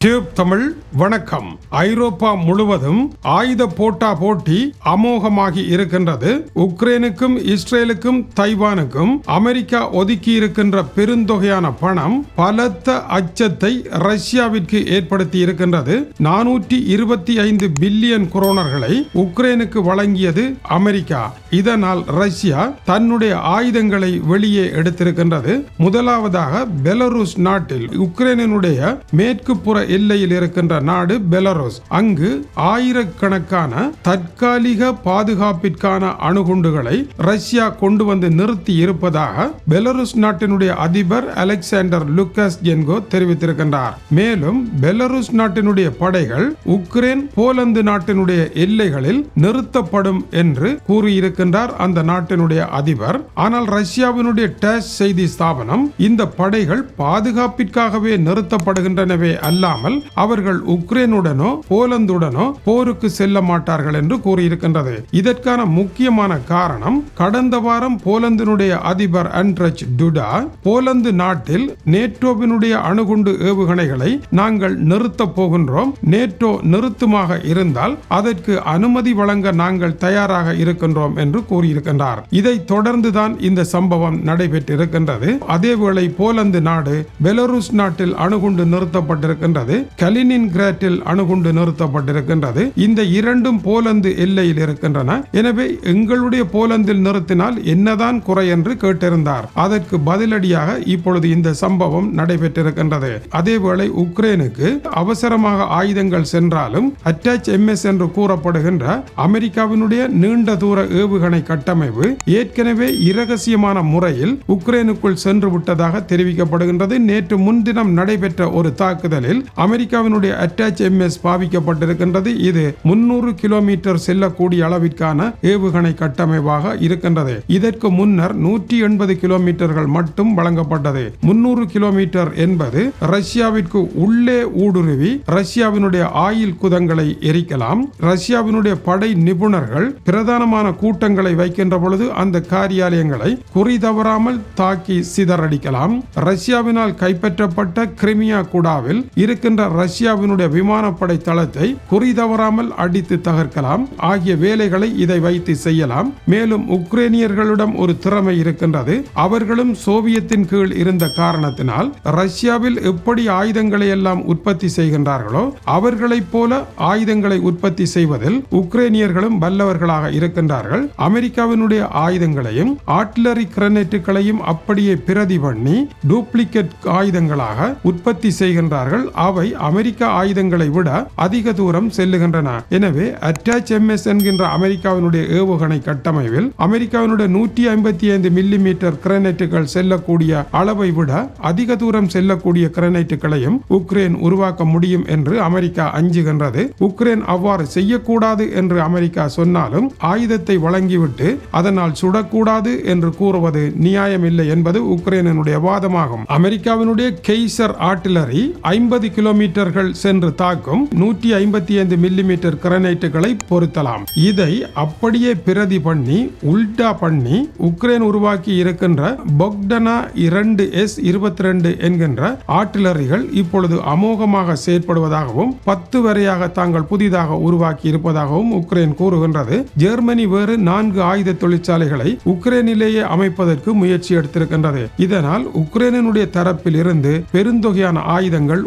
Tube Tamil வணக்கம். ஐரோப்பா முழுவதும் ஆயுத போட்டா போட்டி அமோகமாகி இருக்கின்றது. உக்ரைனுக்கும் இஸ்ரேலுக்கும் தைவானுக்கும் அமெரிக்கா ஒதுக்கி இருக்கின்ற பெருந்தொகையான பணம் பலத்த அச்சத்தை ரஷ்யாவிற்கு ஏற்படுத்தி இருக்கின்றது. நானூற்றி இருபத்தி ஐந்து பில்லியன் குரோனர்களை உக்ரைனுக்கு வழங்கியது அமெரிக்கா. இதனால் ரஷ்யா தன்னுடைய ஆயுதங்களை வெளியே எடுத்திருக்கின்றது. முதலாவதாக பெலருஸ் நாட்டில் உக்ரைனுடைய மேற்கு புற எல்லையில் இருக்கின்ற நாடு பெலரோஸ். அங்கு ஆயிரக்கணக்கான தற்காலிக பாதுகாப்பிற்கான அணுகுண்டுகளை ரஷ்யா கொண்டு வந்து நிறுத்தி இருப்பதாக பெலருஸ் நாட்டினுடைய அதிபர் அலெக்சாண்டர் லுக்கஸ் ஜென்கோ தெரிவித்திருக்கின்றார். மேலும் பெலருஸ் நாட்டினுடைய படைகள் உக்ரைன் போலந்து நாட்டினுடைய எல்லைகளில் நிறுத்தப்படும் என்று கூறியிருக்கின்றார் அந்த நாட்டினுடைய அதிபர். ஆனால் ரஷ்யாவினுடைய டேஸ் செய்தி ஸ்தாபனம் இந்த படைகள் பாதுகாப்பிற்காகவே நிறுத்தப்படுகின்றனவே அல்ல. இல்லாமல் அவர்கள் உக்ரைனுடனோ போலந்துடனோ போருக்கு செல்ல மாட்டார்கள் என்று கூறியிருக்கின்றது. இதற்கான முக்கியமான காரணம் கடந்த வாரம் போலந்தினுடைய அதிபர் அண்ட்ரச் டுடா போலந்து நாட்டில் நேட்டோவினுடைய அணுகுண்டு ஏவுகணைகளை நாங்கள் நிறுத்தப் போகின்றோம். நேட்டோ நிறுத்துமாக இருந்தால் அதற்கு அனுமதி வழங்க நாங்கள் தயாராக இருக்கின்றோம் என்று கூறியிருக்கின்றார். இதைத் தொடர்ந்துதான் இந்த சம்பவம் நடைபெற்றிருக்கின்றது. அதேவேளை போலந்து நாடு பெலருஸ் நாட்டில் அணுகுண்டு நிறுத்தப்பட்டிருக்கின்றது. கலினின் கிராட்டில் அணுகுண்டு நிறுத்தப்பட்டிருக்கின்றது. இந்த இரண்டும் போலந்து எல்லையில் இருக்கின்றன. எனவே எங்களுடைய போலந்தில் நிறுத்தினால் என்னதான் குறை என்று கேட்டிருந்தார். அதற்கு பதிலடியாக இப்பொழுது இந்த சம்பவம் நடைபெற்றிருக்கின்றது. அதேவேளை உக்ரைனுக்கு அவசரமாக ஆயுதங்கள் சென்றாலும் அட்டாச் எம்எஸ் என்று கூறப்படுகின்ற அமெரிக்காவினுடைய நீண்ட தூர ஏவுகணை கட்டமைப்பு ஏற்கனவே இரகசியமான முறையில் உக்ரைனுக்குள் சென்று விட்டதாக தெரிவிக்கப்படுகின்றது. நேற்று முன்தினம் நடைபெற்ற ஒரு தாக்குதலில் அமெரிக்காவினுடைய அட்டாச் எம்எஸ் பாவிக்கப்பட்டிருக்கின்றது. இது முன்னூறு கிலோமீட்டர் செல்லக்கூடிய அளவிற்கான ஏவுகணை கட்டமைப்பாக இருக்கின்றது. இதற்கு முன்னர் நூற்றி எண்பது கிலோமீட்டர்கள் மட்டும் வழங்கப்பட்டது. முன்னூறு கிலோமீட்டர் என்பது ரஷ்யாவிற்கு உள்ளே ஊடுருவி ரஷ்யாவினுடைய ஆயில் குதங்களை எரிக்கலாம். ரஷ்யாவினுடைய படை நிபுணர்கள் பிரதானமான கூட்டங்களை வைக்கின்ற பொழுது அந்த காரியாலயங்களை குறி தவறாமல் தாக்கி சிதறடிக்கலாம். ரஷ்யாவினால் கைப்பற்றப்பட்ட கிரிமியா குடாவில் இருக்க இருக்கின்ற ரஷ்யாவினுடைய விமானப்படை தளத்தை குறி தவறாமல் அடித்து தகர்க்கலாம். ஆகிய வேலைகளை இதை வைத்து செய்யலாம். மேலும் உக்ரேனியர்களிடம் ஒரு திறமை இருக்கின்றது. அவர்களும் சோவியத்தின் கீழ் இருந்த காரணத்தினால் ரஷ்யாவில் எப்படி ஆயுதங்களை எல்லாம் உற்பத்தி செய்கின்றார்களோ அவர்களைப் போல ஆயுதங்களை உற்பத்தி செய்வதில் உக்ரேனியர்களும் வல்லவர்களாக இருக்கின்றார்கள். அமெரிக்காவினுடைய ஆயுதங்களையும் ஆர்டிலரி கிரனேட்டுகளையும் அப்படியே பிரதி பண்ணி டூப்ளிகேட் ஆயுதங்களாக உற்பத்தி செய்கின்றார்கள். அவை அமெரிக்க ஆயுதங்களை விட அதிக தூரம் செல்லுகின்றன. எனவே அட்டாச் எம்எஸ் என்கின்ற அமெரிக்காவினுடைய ஏவுகணை கட்டமைப்பில் அமெரிக்காவினுடைய நூற்றி ஐம்பத்தி ஐந்து மில்லி மீட்டர் கிரனைட்டுகள் செல்லக்கூடிய அளவை விட அதிக தூரம் செல்லக்கூடிய கிரனைட்டுகளையும் உக்ரைன் உருவாக்க முடியும் என்று அமெரிக்கா அஞ்சுகின்றது. உக்ரைன் அவ்வாறு செய்யக்கூடாது என்று அமெரிக்கா சொன்னாலும் ஆயுதத்தை வழங்கிவிட்டு அதனால் சுடக்கூடாது என்று கூறுவது நியாயமில்லை என்பது உக்ரைனுடைய வாதமாகும். அமெரிக்காவினுடைய கெய்சர் ஆர்டிலரி ஐம்பது கிலோ கிலோமீட்டர்கள் சென்று தாக்கும் நூற்றி ஐம்பத்தி ஐந்து மில்லிமீட்டர் கிரனைட்டுகளை பொருத்தலாம். இதை அப்படியே பிரதி பண்ணி உல்டா பண்ணி உக்ரைன் உருவாக்கி இருக்கின்ற பொக்டனா இரண்டு எஸ் இருபத்தி ரெண்டு என்கின்ற ஆர்டிலரிகள் இப்பொழுது அமோகமாக செயற்படுவதாகவும் பத்து வரையாக தாங்கள் புதிதாக உருவாக்கி இருப்பதாகவும் உக்ரைன் கூறுகின்றது. ஜெர்மனி வேறு நான்கு ஆயுத தொழிற்சாலைகளை உக்ரைனிலேயே அமைப்பதற்கு முயற்சி எடுத்திருக்கின்றது. இதனால் உக்ரைனுடைய தரப்பில் இருந்து பெருந்தொகையான ஆயுதங்கள்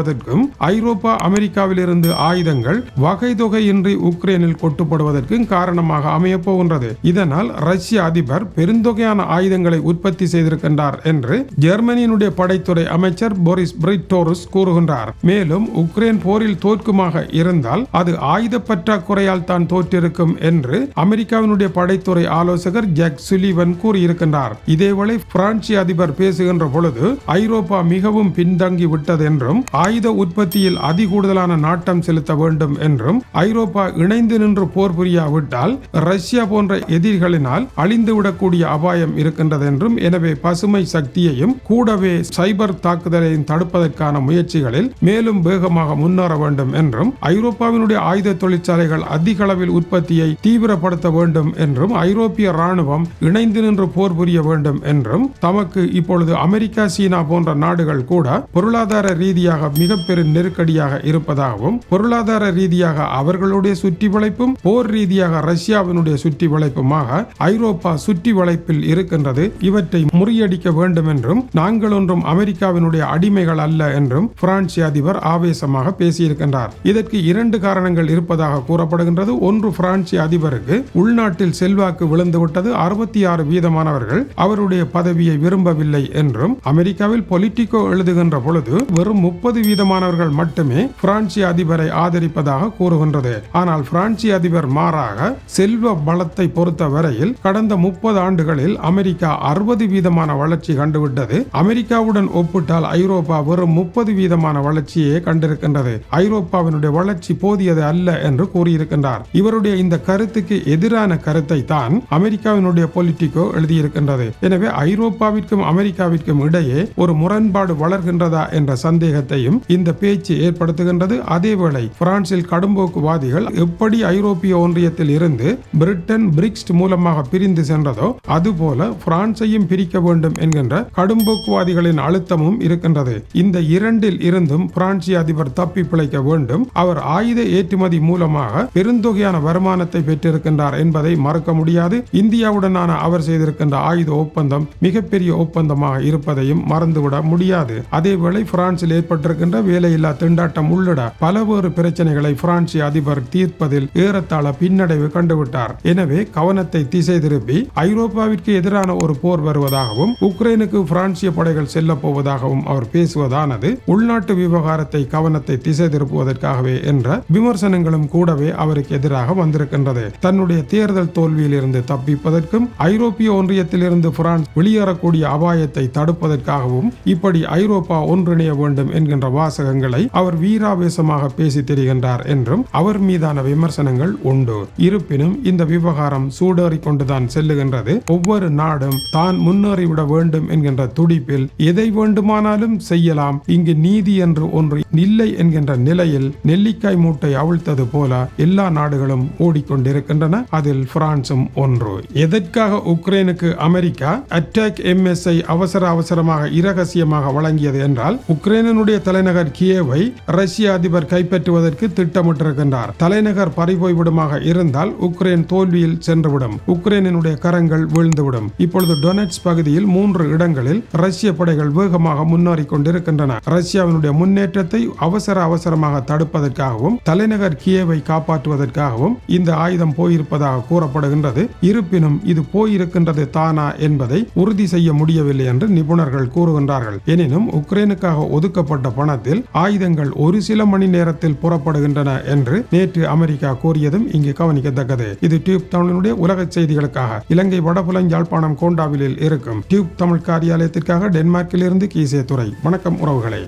உருவாவதற்கும் ஐரோப்பா அமெரிக்காவிலிருந்து ஆயுதங்கள் வகை தொகையின்றி உக்ரைனில் கொட்டுப்படுவதற்கும் காரணமாக அமையப்போகின்றது இதனால் ரஷ்ய அதிபர் பெருந்தொகையான ஆயுதங்களை உற்பத்தி செய்திருக்கின்றார் என்று ஜெர்மனியினுடைய படைத்துறை அமைச்சர் போரிஸ் பிரிட்டோருஸ் கூறுகின்றார். மேலும் உக்ரைன் போரில் தோற்குமாக இருந்தால் அது ஆயுத பற்றாக்குறையால் தான் தோற்றிருக்கும் என்று அமெரிக்காவினுடைய படைத்துறை ஆலோசகர் ஜாக் சுலிவன் கூறியிருக்கின்றார். இதேவேளை பிரான்சி அதிபர் பேசுகின்ற பொழுது ஐரோப்பா மிகவும் பின்தங்கி விட்டது என்றும் ஆயுத உற்பத்தியில் அதிகூடுதலான நாட்டம் செலுத்த வேண்டும் என்றும் ஐரோப்பா இணைந்து நின்று போர் புரியாவிட்டால் ரஷ்யா போன்ற எதிரிகளினால் அழிந்துவிடக்கூடிய அபாயம் இருக்கின்றது என்றும் எனவே பசுமை சக்தியையும் கூடவே சைபர் தாக்குதலையும் தடுப்பதற்கான முயற்சிகளில் மேலும் வேகமாக முன்னேற வேண்டும் என்றும் ஐரோப்பாவினுடைய ஆயுத தொழிற்சாலைகள் அதிக அளவில் உற்பத்தியை தீவிரப்படுத்த வேண்டும் என்றும் ஐரோப்பிய ராணுவம் இணைந்து நின்று போர் புரிய வேண்டும் என்றும் தமக்கு இப்பொழுது அமெரிக்கா சீனா போன்ற நாடுகள் கூட பொருளாதார ரீதியாக மிக பெரும் நெருக்கடியாக இருப்பதாகவும் பொருளாதார ரீதியாக அவர்களுடைய சுற்றி வளைப்பும் போர் ரீதியாக ரஷ்யாவினுடைய சுற்றி வளைப்புமாக ஐரோப்பா சுற்றி வளைப்பில் இருக்கின்றது. இவற்றை முறியடிக்க வேண்டும் என்றும் நாங்கள் ஒன்றும் அமெரிக்காவினுடைய அடிமைகள் அல்ல என்றும் பிரான்ஸ் அதிபர் ஆவேசமாக பேசியிருக்கின்றார். இதற்கு இரண்டு காரணங்கள் இருப்பதாக கூறப்படுகின்றது. ஒன்று பிரான்ஸ் அதிபருக்கு உள்நாட்டில் செல்வாக்கு விழுந்துவிட்டது. அறுபத்தி ஆறு வீதமானவர்கள் அவருடைய பதவியை விரும்பவில்லை என்றும் அமெரிக்காவில் பொலிட்டிகோ எழுதுகின்ற பொழுது வெறும் முப்பது வீதமானவர்கள் மட்டுமே பிரான்சி அதிபரை ஆதரிப்பதாக கூறுகின்றது. ஆனால் பிரான்சி அதிபர் மாறாக செல்வ பலத்தை பொறுத்த வரையில் கடந்த முப்பது ஆண்டுகளில் அமெரிக்கா அறுபது வீதமான வளர்ச்சி கண்டுவிட்டது. அமெரிக்காவுடன் ஒப்பிட்டால் ஐரோப்பா வெறும் முப்பது வீதமான வளர்ச்சியே கண்டிருக்கின்றது. ஐரோப்பாவினுடைய வளர்ச்சி போதியது அல்ல என்று கூறியிருக்கின்றார். இவருடைய இந்த கருத்துக்கு எதிரான கருத்தை தான் அமெரிக்காவினுடைய பொலிட்டிகோ எழுதியிருக்கின்றது. எனவே ஐரோப்பாவிற்கும் அமெரிக்காவிற்கும் இடையே ஒரு முரண்பாடு வளர்கின்றதா என்ற சந்தேகத்தையும் இந்த பேச்சு ஏற்படுத்துகின்றது. அதேவேளை பிரான்சில் கடும்போக்குவாதிகள் எப்படி ஐரோப்பிய ஒன்றியத்தில் இருந்து பிரிட்டன் பிரிக்ஸ் மூலமாக பிரிந்து சென்றதோ அதுபோல பிரான்சையும் பிரிக்க வேண்டும் என்கின்ற கடும்போக்குவாதிகளின் அழுத்தமும் இருக்கின்றது. இந்த இரண்டில் இருந்தும் பிரான்சிய அதிபர் தப்பி பிழைக்க வேண்டும். அவர் ஆயுத ஏற்றுமதி மூலமாக பெருந்தொகையான வருமானத்தை பெற்றிருக்கின்றார் என்பதை மறக்க முடியாது. இந்தியாவுடனான அவர் செய்திருக்கின்ற ஆயுத ஒப்பந்தம் மிகப்பெரிய ஒப்பந்தமாக இருப்பதையும் மறந்துவிட முடியாது. அதேவேளை பிரான்சில் இருக்கின்ற வேலையில்லா திண்டாட்டம் உள்ளிட பலவேறு பிரச்சனைகளை பிரான்சிய அதிபர் தீர்ப்பதில் ஏறத்தாழ பின்னடைவு கண்டுவிட்டார். எனவே கவனத்தை திசை திருப்பி ஐரோப்பாவிற்கு எதிரான ஒரு போர் வருவதாகவும் உக்ரைனுக்கு பிரான்சிய படைகள் செல்ல போவதாகவும் அவர் பேசுவதானது உள்நாட்டு விவகாரத்தை கவனத்தை திசை திருப்புவதற்காகவே என்ற விமர்சனங்களும் கூடவே அவருக்கு எதிராக வந்திருக்கின்றது. தன்னுடைய தேர்தல் தோல்வியில் இருந்து தப்பிப்பதற்கும் ஐரோப்பிய ஒன்றியத்தில் இருந்து பிரான்ஸ் வெளியேறக்கூடிய அபாயத்தை தடுப்பதற்காகவும் இப்படி ஐரோப்பா ஒன்றிணைய வேண்டும் என்கின்ற வாசகங்களை அவர் வீராவேசமாக பேசி தெரிகின்றார் என்றும் அவர் மீதான விமர்சனங்கள் உண்டு. இருப்பினும் இந்த விவகாரம் சூடேறிக் கொண்டுதான் செல்லுகின்றது. ஒவ்வொரு நாடும் தான் முன்னேறிவிட வேண்டும் என்கின்ற துடிப்பில் எதை வேண்டுமானாலும் செய்யலாம். இங்கு நீதி என்று ஒன்று இல்லை என்கின்ற நிலையில் நெல்லிக்காய் மூட்டை அவிழ்த்தது போல எல்லா நாடுகளும் ஓடிக்கொண்டிருக்கின்றன. அதில் பிரான்சும் ஒன்று. எதற்காக உக்ரைனுக்கு அமெரிக்கா அட்டாக் எம்எஸ்ஐ அவசர அவசரமாக இரகசியமாக வழங்கியது என்றால் உக்ரைனுடைய தலைநகர் கியேவை ரஷ்ய அதிபர் கைப்பற்றுவதற்கு திட்டமிட்டிருக்கின்றார். தலைநகர் பறிபோய்விடுமாக இருந்தால் உக்ரைன் தோல்வியில் சென்றுவிடும். உக்ரைனினுடைய கரங்கள் வீழ்ந்துவிடும். இப்பொழுது டொனட்ஸ் பகுதியில் மூன்று இடங்களில் ரஷ்ய படைகள் வேகமாக முன்னேறி கொண்டிருக்கின்றன. ரஷ்யாவினுடைய முன்னேற்றத்தை அவசர அவசரமாக தடுப்பதற்காகவும் தலைநகர் கியேவை காப்பாற்றுவதற்காகவும் இந்த ஆயுதம் போயிருப்பதாக கூறப்படுகின்றது. இருப்பினும் இது போயிருக்கின்றது தானா என்பதை உறுதி செய்ய முடியவில்லை என்று நிபுணர்கள் கூறுகின்றார்கள். எனினும் உக்ரைனுக்காக ஒதுக்கப்பட்ட பணம் விமானத்தில் ஆயுதங்கள் ஒரு சில மணி நேரத்தில் புறப்படுகின்றன என்று நேற்று அமெரிக்கா கூறியதும் இங்கு கவனிக்கத்தக்கது. இது டியூப் தமிழனுடைய உலக செய்திகளுக்காக. இலங்கை வடபுலன் யாழ்ப்பாணம் கோண்டாவிலில் இருக்கும் டியூப் தமிழ் காரியாலயத்திற்காக டென்மார்க்கில் இருந்து கீசே துறை வணக்கம் உறவுகளே.